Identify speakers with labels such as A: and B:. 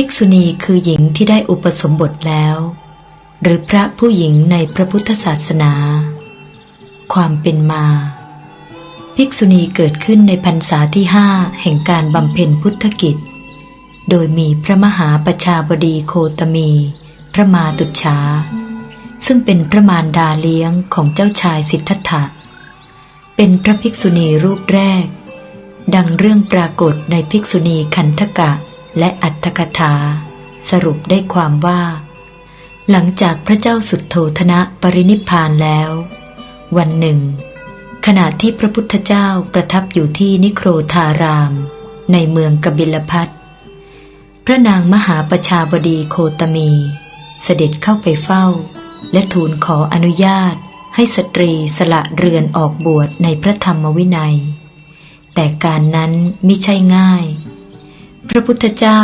A: ภิกษุณีคือหญิงที่ได้อุปสมบทแล้ว หรือพระผู้หญิงในพระพุทธศาสนา ความเป็นมา ภิกษุณีเกิดขึ้นในพรรษาที่ห้าแห่งการบำเพ็ญพุทธกิจ โดยมีพระมหาประชาบดีโคตมี พระมาตุจฉาซึ่งเป็นพระมารดาเลี้ยงของเจ้าชายสิทธัตถะเป็นพระภิกษุณีรูปแรก ดังเรื่องปรากฏในภิกษุณีขันธกะ และอัตถกถา สรุปได้ความว่า หลังจากพระเจ้าสุดโทธนะปรินิพานแล้ว วันหนึ่ง ขณะที่พระพุทธเจ้าประทับอยู่ที่นิโครธาราม ในเมืองกบิลพัทพระนางมหาประชาบดีโคตมี เสด็จเข้าไปเฝ้า และทูลขออนุญาตให้สตรีสละเรือนออกบวชในพระธรรมวินัย แต่การนั้นไมิใช่ง่าย พระพุทธเจ้า